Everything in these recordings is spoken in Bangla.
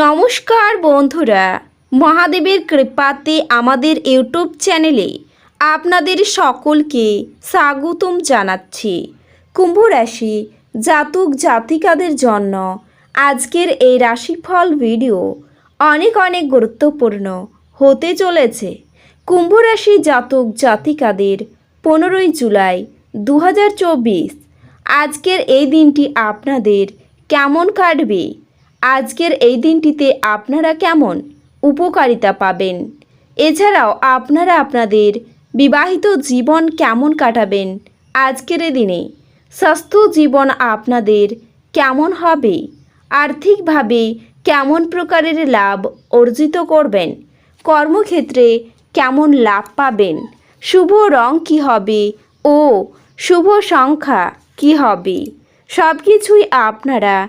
নমস্কার বন্ধুরা, মহাদেবের কৃপাতে আমাদের ইউটিউব চ্যানেলে আপনাদের সকলকে স্বাগতম জানাচ্ছি। কুম্ভ রাশি জাতক জাতিকাদের জন্য আজকের এই রাশিফল ভিডিও অনেক অনেক গুরুত্বপূর্ণ হতে চলেছে। কুম্ভ রাশি জাতক জাতিকাদের পনেরোই জুলাই দু হাজার চব্বিশ। আজকের এই দিনটি আপনাদের কেমন কাটবে? আজকের এই দিনটিতে আপনারা কেমন উপকারিতা পাবেন? এছাড়াও আপনারা আপনাদের বিবাহিত জীবন কেমন কাটাবেন আজকের দিনে? স্বাস্থ্য জীবন আপনাদের কেমন হবে? আর্থিকভাবে কেমন প্রকারের লাভ অর্জিত করবেন? কর্মক্ষেত্রে কেমন লাভ পাবেন? শুভ রং কি হবে? ও, শুভ সংখ্যা কি হবে? সব কিছুই আপনারা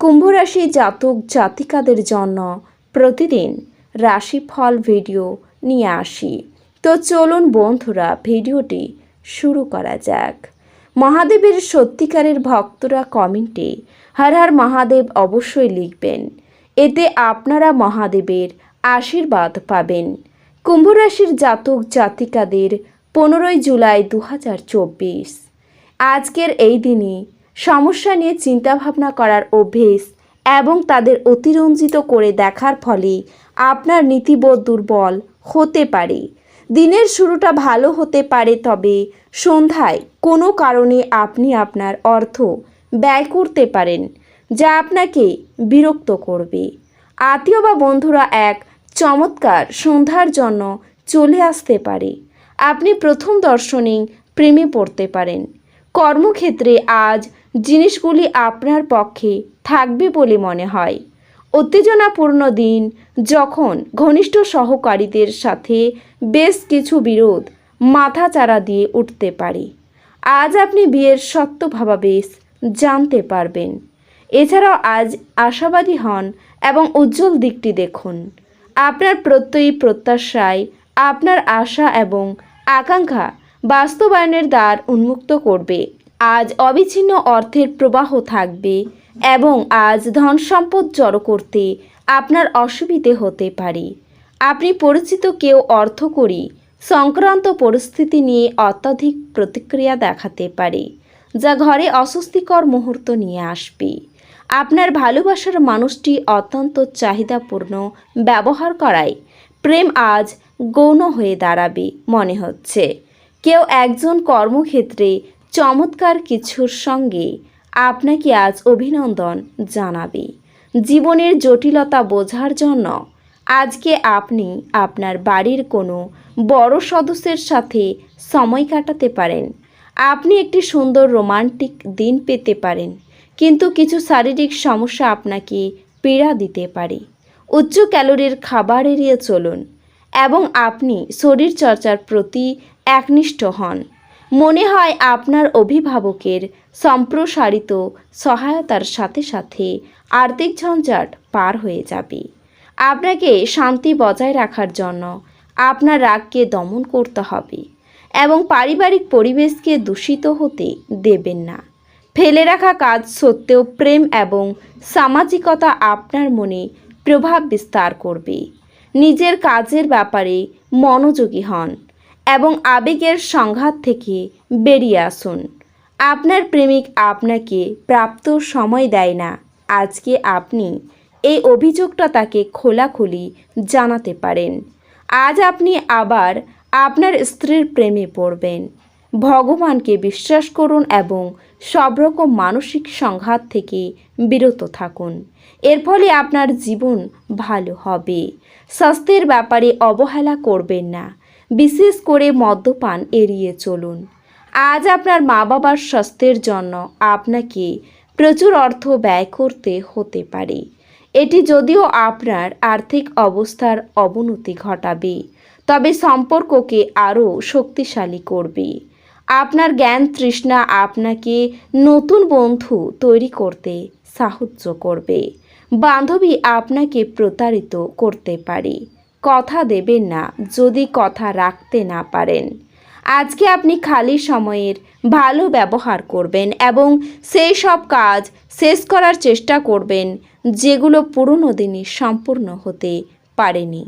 কুম্ভরাশি জাতক জাতিকাদের জন্য প্রতিদিন রাশিফল ভিডিও নিয়ে আসি। তো চলুন বন্ধুরা, ভিডিওটি শুরু করা যাক। মহাদেবের সত্যিকারের ভক্তরা কমেন্টে হর হর মহাদেব অবশ্যই লিখবেন। এতে আপনারা মহাদেবের আশীর্বাদ পাবেন। কুম্ভরাশির জাতক জাতিকাদের পনেরোই জুলাই দু হাজার চব্বিশ। আজকের এই দিনে সমস্যা নিয়ে চিন্তাভাবনা করার অভ্যেস এবং তাদের অতিরঞ্জিত করে দেখার ফলে আপনার নীতিবোধ দুর্বল হতে পারে। দিনের শুরুটা ভালো হতে পারে তবে সন্ধ্যায় কোনো কারণে আপনি আপনার অর্থ ব্যয় করতে পারেন, যা আপনাকে বিরক্ত করবে। আত্মীয় বা বন্ধুরা এক চমৎকার সন্ধ্যার জন্য চলে আসতে পারে। আপনি প্রথম দর্শনেই প্রেমে পড়তে পারেন। কর্মক্ষেত্রে আজ জিনিসগুলি আপনার পক্ষে থাকবে বলে মনে হয়। উত্তেজনাপূর্ণ দিন যখন ঘনিষ্ঠ সহকারীদের সাথে বেশ কিছু বিরোধ মাথাচাড়া দিয়ে উঠতে পারে। আজ আপনি বিয়ের সত্য ভাবাবেশ জানতে পারবেন। এছাড়াও আজ আশাবাদী হন এবং উজ্জ্বল দিকটি দেখুন। আপনার প্রত্যয়ী প্রত্যাশায় আপনার আশা এবং আকাঙ্ক্ষা বাস্তবায়নের দ্বার উন্মুক্ত করবে। আজ অবিচ্ছিন্ন অর্থের প্রবাহ থাকবে এবং আজ ধন সম্পদ জড়ো করতে আপনার অসুবিধে হতে পারে। আপনি পরিচিত কেউ অর্থ করি সংক্রান্ত পরিস্থিতি নিয়ে অত্যাধিক প্রতিক্রিয়া দেখাতে পারে, যা ঘরে অস্বস্তিকর মুহূর্ত নিয়ে আসবে। আপনার ভালোবাসার মানুষটি অত্যন্ত চাহিদাপূর্ণ ব্যবহার করায় প্রেম আজ গৌণ হয়ে দাঁড়াবে মনে হচ্ছে। কেউ একজন কর্মক্ষেত্রে চমৎকার কিছুর সঙ্গে আপনাকে আজ অভিনন্দন জানাবে। জীবনের জটিলতা বোঝার জন্য আজকে আপনি আপনার বাড়ির কোনো বড় সদস্যের সাথে সময় কাটাতে পারেন। আপনি একটি সুন্দর রোমান্টিক দিন পেতে পারেন, কিন্তু কিছু শারীরিক সমস্যা আপনাকে পীড়া দিতে পারে। উচ্চ ক্যালোরির খাবার এড়িয়ে চলুন এবং আপনি শরীর চর্চার প্রতি একনিষ্ঠ হন। মনে হয় আপনার অভিভাবকের সম্প্রসারিত সহায়তার সাথে সাথে আর্থিক ঝঞ্ঝাট পার হয়ে যাবে। আপনাকে শান্তি বজায় রাখার জন্য আপনার রাগকে দমন করতে হবে এবং পারিবারিক পরিবেশকে দূষিত হতে দেবেন না। ফেলে রাখা কাজ সত্ত্বেও প্রেম এবং সামাজিকতা আপনার মনে প্রভাব বিস্তার করবে। নিজের কাজের ব্যাপারে মনোযোগী হন। এবং আবেগের সংঘাত থেকে বেরিয়ে আসুন। আপনার প্রেমিক আপনাকে প্রাপ্ত সময় দেয় না। আজকে আপনি এই অভিযোগটা তাকে খোলাখুলি জানাতে পারেন। আজ আপনি আবার আপনার স্ত্রীর প্রেমে পড়বেন। ভগবানকে বিশ্বাস করুন এবং সব রকম মানসিক সংঘাত থেকে বিরত থাকুন। এর ফলে আপনার জীবন ভালো হবে। স্বাস্থ্যের ব্যাপারে অবহেলা করবেন না। বিশেষ করে মদ্যপান এড়িয়ে চলুন। আজ আপনার মা বাবার স্বাস্থ্যের জন্য আপনাকে প্রচুর অর্থ ব্যয় করতে হতে পারে। এটি যদিও আপনার আর্থিক অবস্থার অবনতি ঘটাবে, তবে সম্পর্ককে আরও শক্তিশালী করবে। আপনার জ্ঞান তৃষ্ণা আপনাকে নতুন বন্ধু তৈরি করতে সাহায্য করবে। বান্ধবী আপনাকে প্রতারিত করতে পারে। কথা দেবেন না, যদি কথা রাখতে না পারেন। আজকে আপনি খালি সময়ের ভালো ব্যবহার করবেন এবং সেই সব কাজ শেষ করার চেষ্টা করবেন, যেগুলো পুরনো দিনে সম্পূর্ণ হতে পারেনি।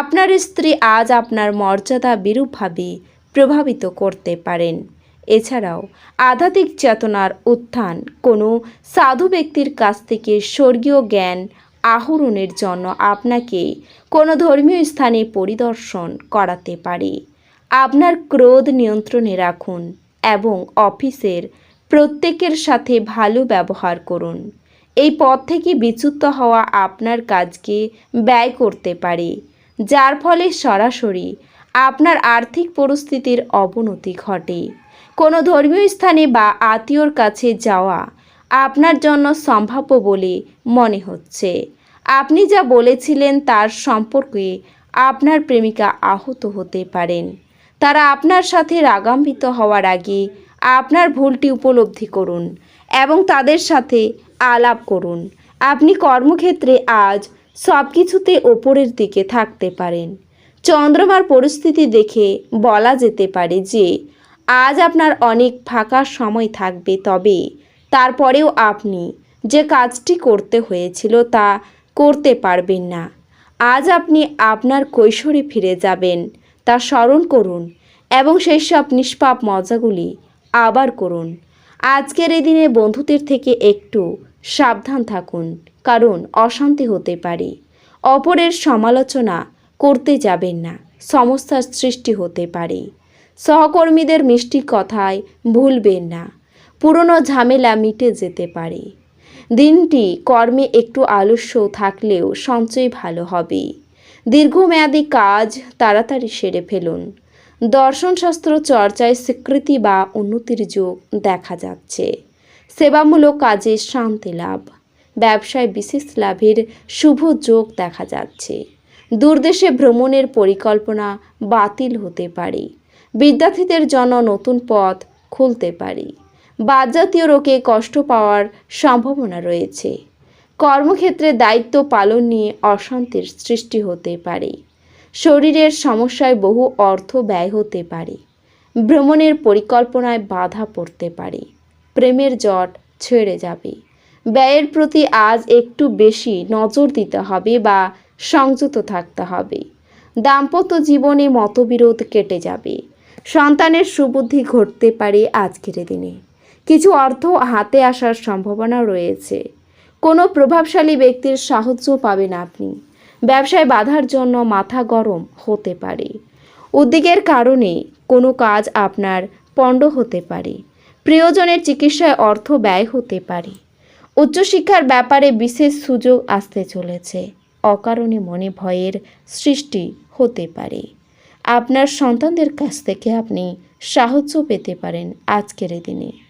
আপনার স্ত্রী আজ আপনার মর্যাদা বিরূপভাবে প্রভাবিত করতে পারেন। এছাড়াও আধ্যাত্মিক চেতনার উত্থান কোনো সাধু ব্যক্তির কাছ থেকে স্বর্গীয় জ্ঞান আহরণের জন্য আপনাকে কোনো ধর্মীয় স্থানে পরিদর্শন করাতে পারে। আপনার ক্রোধ নিয়ন্ত্রণে রাখুন এবং অফিসের প্রত্যেকের সাথে ভালো ব্যবহার করুন। এই পথ থেকে বিচ্যুত হওয়া আপনার কাজকে ব্যয় করতে পারে, যার ফলে সরাসরি আপনার আর্থিক পরিস্থিতির অবনতি ঘটে। কোনো ধর্মীয় স্থানে বা আত্মীয়র কাছে যাওয়া আপনার জন্য সম্ভাব্য বলে মনে হচ্ছে। আপনি যা বলেছিলেন তার সম্পর্কে আপনার প্রেমিকা আহত হতে পারেন। তারা আপনার সাথে রাগান্বিত হওয়ার আগে আপনার ভুলটি উপলব্ধি করুন এবং তাদের সাথে আলাপ করুন। আপনি কর্মক্ষেত্রে আজ সব কিছুতে ওপরের দিকে থাকতে পারেন। চন্দ্রমার পরিস্থিতি দেখে বলা যেতে পারে যে, আজ আপনার অনেক ফাঁকা সময় থাকবে, তবে তারপরেও আপনি যে কাজটি করতে হয়েছিল তা করতে পারবেন না। আজ আপনি আপনার কৈশোরে ফিরে যাবেন, তা স্মরণ করুন এবং সেই সব নিষ্পাপ মজাগুলি আবার করুন। আজকের এই দিনে বন্ধুদের থেকে একটু সাবধান থাকুন, কারণ অশান্তি হতে পারে। অপরের সমালোচনা করতে যাবেন না, সমস্যার সৃষ্টি হতে পারে। সহকর্মীদের মিষ্টি কথায় ভুলবেন না। পুরনো ঝামেলা মিটে যেতে পারে। দিনটি কর্মে একটু আলস্য থাকলেও সঞ্চয় ভালো হবে। দীর্ঘমেয়াদী কাজ তাড়াতাড়ি সেরে ফেলুন। দর্শনশাস্ত্র চর্চায় স্বীকৃতি বা উন্নতির যোগ দেখা যাচ্ছে। সেবামূলক কাজে শান্তি লাভ। ব্যবসায় বিশেষ লাভের শুভ যোগ দেখা যাচ্ছে। দূরদেশে ভ্রমণের পরিকল্পনা বাতিল হতে পারে। বিদ্যার্থীদের জন্য নতুন পথ খুলতে পারে। বাদজাতীয় রোগে কষ্ট পাওয়ার সম্ভাবনা রয়েছে। কর্মক্ষেত্রে দায়িত্ব পালন নিয়ে অশান্তির সৃষ্টি হতে পারে। শরীরের সমস্যায় বহু অর্থ ব্যয় হতে পারে। ভ্রমণের পরিকল্পনায় বাধা পড়তে পারে। প্রেমের জট ছেড়ে যাবে। ব্যয়ের প্রতি আজ একটু বেশি নজর দিতে হবে বা সংযত থাকতে হবে। দাম্পত্য জীবনে মতবিরোধ কেটে যাবে। সন্তানের সুবুদ্ধি ঘটতে পারে আজকের দিনে। কিছু অর্থ হাতে আসার সম্ভাবনা রয়েছে। কোনো প্রভাবশালী ব্যক্তির সাহায্য পাবেন আপনি। ব্যবসায় বাধার জন্য মাথা গরম হতে পারে। উদ্বেগের কারণে কোনো কাজ আপনার পণ্ড হতে পারে। প্রিয়জনের চিকিৎসায় অর্থ ব্যয় হতে পারে। উচ্চশিক্ষার ব্যাপারে বিশেষ সুযোগ আসতে চলেছে। অকারণে মনে ভয়ের সৃষ্টি হতে পারে। আপনার সন্তানদের কাছ থেকে আপনি সাহায্য পেতে পারেন আজকের দিনে।